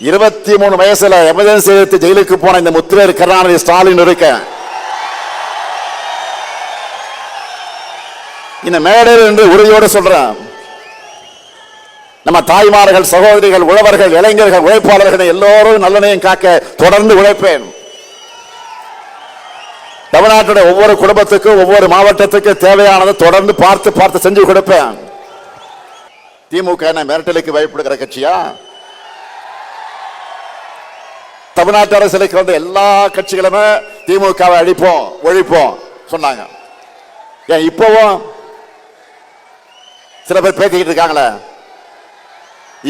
இருபத்தி மூணு வயசுல எமர்ஜென்சி எடுத்து ஜெயிலுக்கு போன இந்த முத்துவேர் கருணாநிதி ஸ்டாலின் இருக்க. இந்த மேடையில் என்று உறுதியோடு சொல்றேன். நம்ம தாய்மார்கள் சகோதரிகள் உழவர்கள் இளைஞர்கள் உழைப்பாளர்கள் எல்லோரும் நல்லனையும் காக்க தொடர்ந்து உழைப்பேன். தமிழ்நாட்டுடைய ஒவ்வொரு குடும்பத்துக்கும் ஒவ்வொரு மாவட்டத்துக்கும் தேவையானதை தொடர்ந்து பார்த்து பார்த்து செஞ்சு கொடுப்பேன். திமுக என்ன மிரட்டலுக்கு பயப்படுகிற கட்சியா? தமிழ்நாட்டு அரசியலுக்கு வந்த எல்லா கட்சிகளுமே திமுகவை அழிப்போம் ஒழிப்போம் சொன்னாங்க. ஏன் இப்பவும் சில பேர் பேசிக்கிட்டு இருக்காங்களே?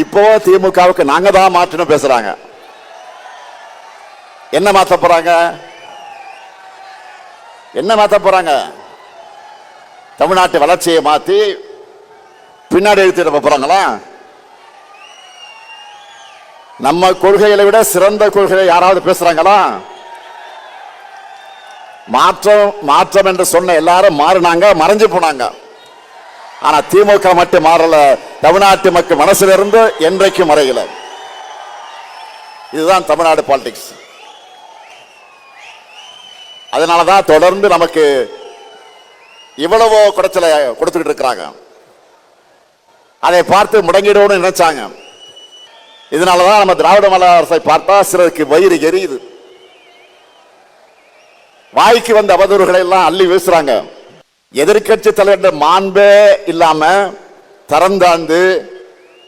இப்போ திமுகவுக்கு நாங்க தான் மாற்றணும் பேசுறாங்க. என்ன மாத்த போறாங்க? என்ன மாத்த போறாங்க? தமிழ்நாட்டு வளர்ச்சியை மாத்தி பின்னாடி எழுத்திட போறாங்களா? நம்ம கொள்கைகளை விட சிறந்த கொள்கையை யாராவது பேசுறாங்களா? மாற்றம் மாற்றம் என்று சொன்ன எல்லாரும் மாறினாங்க மறைஞ்சு போனாங்க. ஆனா திமுக மட்டும் மாறல தமிழ்நாட்டு மக்கள் மனசுல இருந்து என்றைக்கும் மறையல. இதுதான் தமிழ்நாடு பாலிடிக்ஸ் அதனாலதான் தொடர்ந்து நமக்கு இவ்வளவோ குடைச்சலை கொடுத்துக்கிட்டு இருக்கிறாங்க. அதை பார்த்து முடங்கிடுவோம்னு நினைச்சாங்க. இதனால தான் நம்ம திராவிட மல அரசை பார்த்தா சிலருக்கு வயிறு எரியுது. வாய்க்கு வந்த அவதூறுகளை எல்லாம் அள்ளி வீசுறாங்க. எதிர்க்கட்சி தலைவர் மாண்பே இல்லாம தரந்தாந்து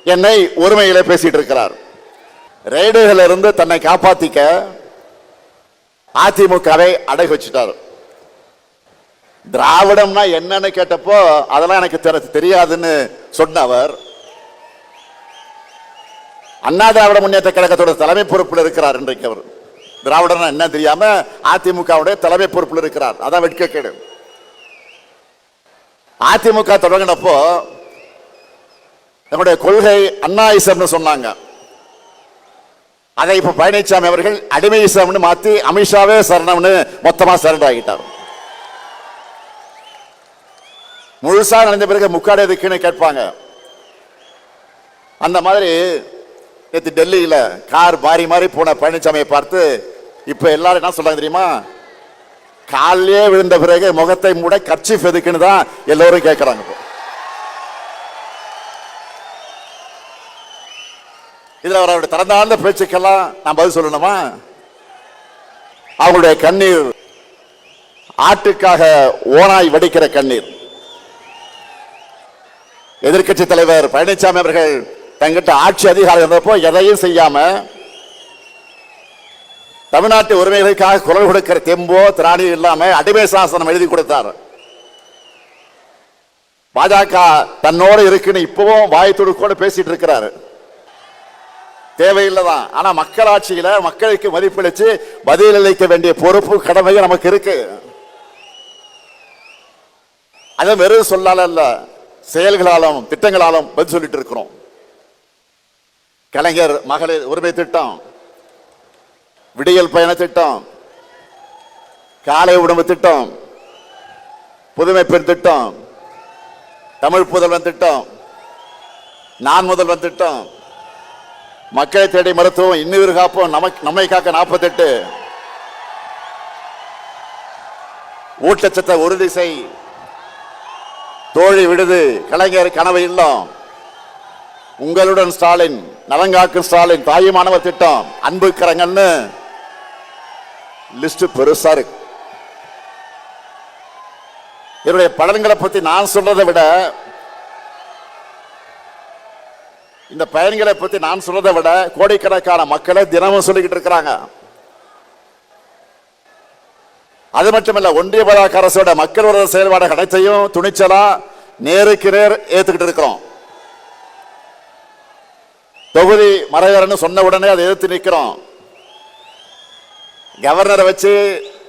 என்னை ஒருமையில பேசிட்டு இருக்கிறார். ரெய்டுகள் இருந்து தன்னை காப்பாத்திக்க அதிமுகவை அடகு வச்சுட்டார். திராவிடம்னா என்னன்னு கேட்டப்போ அதெல்லாம் எனக்கு தெரி- தெரியாதுன்னு சொன்னவர் அண்ணா திராவிட முன்னேற்ற கழகத்தோட தலைமை பொறுப்பில் இருக்கிறார் இன்றைக்கு அவர். திராவிடம் என்ன தெரியாம அதிமுகவுடைய தலைமை பொறுப்பில் இருக்கிறார். அதான் வெட்கக்கேடு. அதிமுக தொடங்கினப்போ நம்முடைய கொள்கை அண்ணா இசம்னு சொன்னாங்க. அதை இப்ப பழனிசாமி அவர்கள் அடிமை இசம்னு மாத்தி அமித்ஷாவே சரணம்னு மொத்தமா சரண்ட் ஆகிட்டார். முழுசா நடந்த பிறகு முக்காடு எதுக்குன்னு கேட்பாங்க. அந்த மாதிரி நேற்று டெல்லியில் கார் மாறி மாறி போன பழனிசாமியை பார்த்து இப்போ எல்லாரும் என்ன சொல்றாங்க தெரியுமா? காலையே விழுந்த பிறகு முகத்தை மூட கட்சி எதுக்குன்னு தான் எல்லோரும் கேட்குறாங்க இப்போ. அவர் அவருடைய திறந்தாழ்ந்த பேச்சுக்கெல்லாம் நான் பதில் சொல்லணுமா? அவங்களுடைய கண்ணீர் ஆட்டுக்காக ஓனாய் வடிக்கிற கண்ணீர். எதிர்க்கட்சி தலைவர் பழனிசாமி அவர்கள் தங்கிட்ட ஆட்சி அதிகாரம் இருந்தப்போ எதையும் செய்யாம தமிழ்நாட்டு உரிமைகளுக்காக குரல் கொடுக்கிற தெம்போ திராணியும் இல்லாம அடிமை சாசனம் எழுதி கொடுத்தார். பாஜக தன்னோட இருக்குன்னு இப்பவும் வாய் துடுக்கோடு பேசிட்டு இருக்கிறாரு. தேவையில்லைதான். ஆனா மக்களாட்சியில மக்களுக்கு மதிப்பளிச்சு பதிலளிக்க வேண்டிய பொறுப்பு கடமையும் நமக்கு இருக்கு. அதை வெறும் சொல்லால இல்ல செயல்களாலும் திட்டங்களாலும் பதில் சொல்லிட்டு இருக்கிறோம். கலைஞர் மகளிர் உரிமை திட்டம் விடியல் பயண திட்டம் காலை உணவு திட்டம் புதுமை பெண் திட்டம் தமிழ் புதல்வன் திட்டம் நான் முதல்வன் திட்டம் மக்களை தேடி மருத்துவம் இன்னுயிர் காப்போம் நமக்கு நம்மை காக்க நாற்பத்தெட்டு. ஊட்டச்சத்தை உறுதி செய் தோழி விடுது கலைஞர் கனவு இல்லம். உங்களுடன் ஸ்டாலின். நலங்காக்கு ஸ்டாலின் தாயுமானவர் திட்டம். அன்பு கரங்கன்னு லிஸ்ட் பெருசா இருக்கு. இதனுடைய பலன்களை பத்தி நான் சொல்றதை விட இந்த பயன்களை பத்தி நான் சொல்றதை விட கோடிக்கணக்கான மக்களை தினமும் சொல்லிக்கிட்டு இருக்கிறாங்க. அது மட்டுமல்ல ஒன்றிய பாஜக அரசோட மக்கள் ஒரு செயல்பாடு அனைத்தையும் துணிச்சலா நேருக்கு நேர் ஏத்துக்கிட்டு இருக்கிறோம். தொகுதி மறைவரன்னு சொன்ன உடனே அதை எதிர்த்து நிற்கிறோம். கவர்னரை வச்சு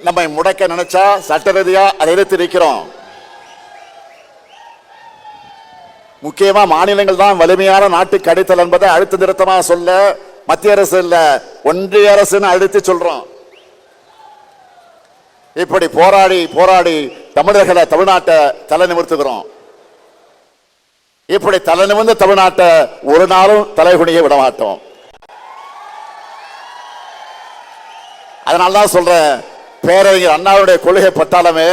நம்மை முடக்க நினைச்சா சட்ட ரீதியா அதை எதிர்த்து நிற்கிறோம். முக்கியமா மாநிலங்கள் தான் வலிமையான நாட்டுக்கு அடித்தல் என்பதை அழுத்த நிறுத்தமா சொல்ல மத்திய அரசு இல்ல ஒன்றிய அரசுன்னு அழுத்தி சொல்றோம். இப்படி போராடி போராடி தமிழர்களை தமிழ்நாட்டை தலை நிமிர்த்துகிறோம். இப்படி தலை நிமிர்ந்த தமிழ்நாட்டை ஒரு நாளும் தலைகுனிய விட மாட்டோம். அதனால தான் சொல்றேன் பேரறிஞர் அண்ணாவுடைய கொள்கை பட்டாளமே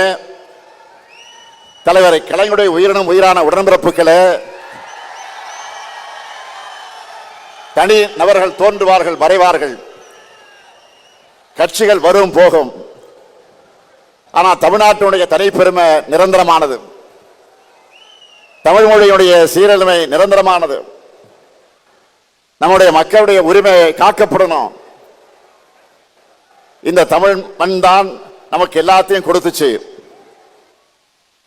தலைவரை கலைஞருடைய உயிரினம் உயிரான உடன்பிறப்புகளை தனி நபர்கள் தோன்றுவார்கள் மறைவார்கள். கட்சிகள் வரும் போகும். ஆனால் தமிழ்நாட்டினுடைய தனிப்பெருமை நிரந்தரமானது. தமிழ் மொழியுடைய சீரழிமை நிரந்தரமானது. நம்முடைய மக்களுடைய உரிமை காக்கப்படணும். இந்த தமிழ் மண் தான் நமக்கு எல்லாத்தையும் கொடுத்துச்சு.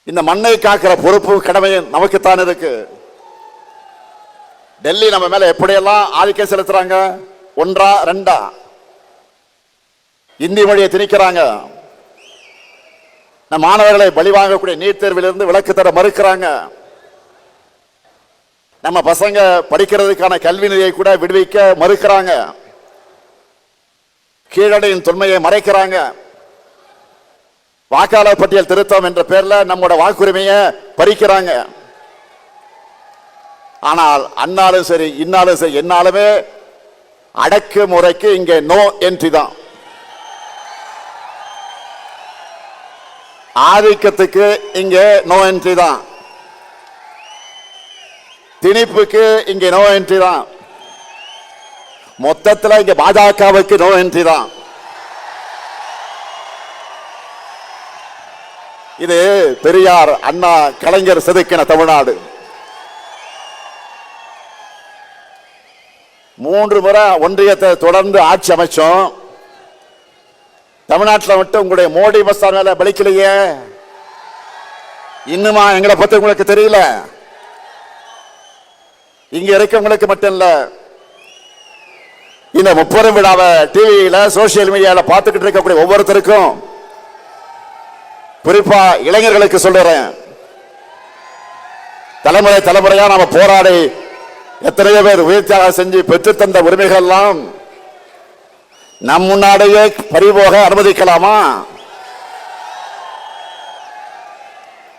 இந்த மண்ணை காக்கிற பொறுப்பு கடமையும் நமக்குத்தான் இருக்கு. டெல்லி நம்ம மேல எப்படியெல்லாம் ஆதிக்கம் செலுத்துறாங்க? ஒன்றா ரெண்டா? இந்தி மொழியை திணிக்கிறாங்க. நம் மாணவர்களை பலி வாங்கக்கூடிய நீட் தேர்விலிருந்து விலக்கு தர மறுக்கிறாங்க. நம்ம பசங்க படிக்கிறதுக்கான கல்வி நிலையை கூட விடுவிக்க மறுக்கிறாங்க. கீழடையின் தொன்மையை மறைக்கிறாங்க. வாக்காளர் பட்டியல் திருத்தம் என்ற பேர்ல நம்மோட வாக்குரிமையை பறிக்கிறாங்க. ஆனால் அன்னாலும் சரி இன்னாலும் சரி என்னாலுமே அடக்கு முறைக்கு இங்கே நோ என்ட்ரி தான். ஆதிக்கத்துக்கு இங்கே நோ என்ட்ரி தான். திணிப்புக்கு இங்கே நோ என்ட்ரி தான். மொத்தத்தில் இங்க பாஜகவுக்கு நோ என்ட்ரி தான். இது பெரியார் அண்ணா கலைஞர் செதுக்கின தமிழ்நாடு. மூன்று முறை ஒன்றியத்தை தொடர்ந்து ஆட்சி அமைச்சோம். தமிழ்நாட்டில் மட்டும் உங்களுடைய மோடி மஸ்தான் மேலே பலிக்கலையே. இன்னுமா எங்களை பத்தி உங்களுக்கு தெரியல. இங்க இருக்கவங்களுக்கு மட்டும் இல்ல இந்த முப்பெரும் விழாவை டிவியில சோசியல் மீடியால பார்த்துக்கிட்டு இருக்கக்கூடிய ஒவ்வொருத்தருக்கும் குறிப்பா இளைஞர்களுக்கு சொல்லுறேன் தலைமுறை தலைமுறையா நாம போராடி எத்தனையோ பேர் உயிர் தியாகம் செஞ்சு பெற்று தந்த உரிமைகள் எல்லாம் நம் முன்னாடியே பறிபோக அனுமதிக்கலாமா?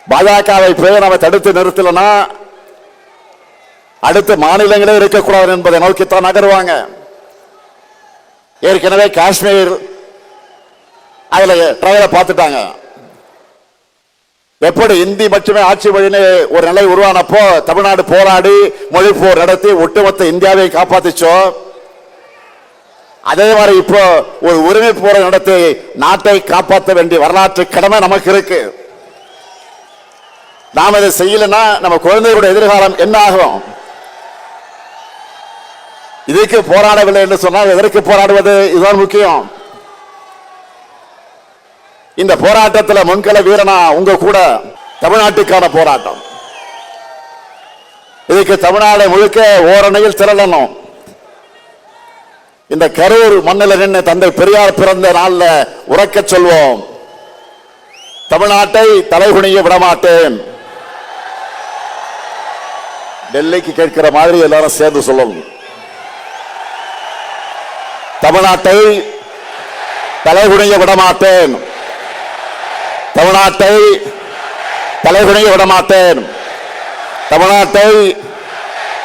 பாஜகவை போய் நம்ம தடுத்து நிறுத்தலன்னா அடுத்த மாநிலங்களே இருக்கக்கூடாது என்பதை நோக்கித்தான் நகருவாங்க. ஏற்கனவே காஷ்மீர் அதில் ட்ரையலை பார்த்துட்டாங்க. எப்படி இந்தி மட்டுமே ஆட்சி வழின்னு ஒரு நிலை உருவானப்போ தமிழ்நாடு போராடி மொழி போர் நடத்தி ஒட்டுமொத்த இந்தியாவை காப்பாத்திச்சோ? அதே மாதிரி இப்போ ஒரு உரிமை போரை நடத்தி நாட்டை காப்பாற்ற வேண்டிய வரலாற்று கடமை நமக்கு இருக்கு. நாம் இதை செய்யலைன்னா நம்ம குழந்தைகளுடைய எதிர்காலம் என்ன ஆகும்? இதுக்கு போராடவில்லை என்று சொன்னால் எதற்கு போராடுவது? இதுதான் முக்கியம். இந்த போராட்டத்தில் முன்கள வீரனா உங்க கூட தமிழ்நாட்டுக்கான போராட்டம். இதுக்கு தமிழ்நாடு முழுக்க ஓரணையில் திரளணும். இந்த கரூர் மண்ணில் நின்று தந்தை பெரியார் பிறந்த நாளில் உறக்க சொல்வோம். தமிழ்நாட்டை தலைகுனிய விடமாட்டேன். டெல்லிக்கு கேட்கிற மாதிரி எல்லாரும் சேர்ந்து சொல்லணும். தமிழ்நாட்டை தலைகுனிய விடமாட்டேன். தமிழ்நாட்டை தலைகுனிய விடமாட்டேன். தமிழ்நாட்டை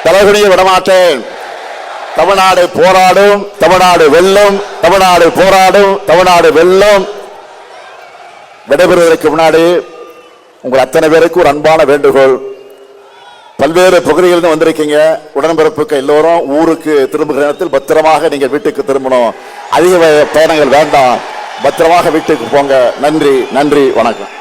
தலைகுனிய விடமாட்டேன். தமிழ்நாடு போராடும் தமிழ்நாடு வெல்லும் தமிழ்நாடு போராடும் தமிழ்நாடு வெல்லும். விடைபெறுவதற்கு முன்னாடி உங்கள் அத்தனை பேருக்கு ஒரு அன்பான வேண்டுகோள். பல்வேறு பகுதிகளிலிருந்து வந்திருக்கீங்க. உடன்பிறப்புக்கு எல்லோரும் ஊருக்கு திரும்புகிற நேரத்தில் பத்திரமாக நீங்கள் வீட்டுக்கு திரும்பணும். அதிக பயணங்கள் வேண்டாம். பத்திரமாக வீட்டுக்கு போங்க. நன்றி நன்றி வணக்கம்.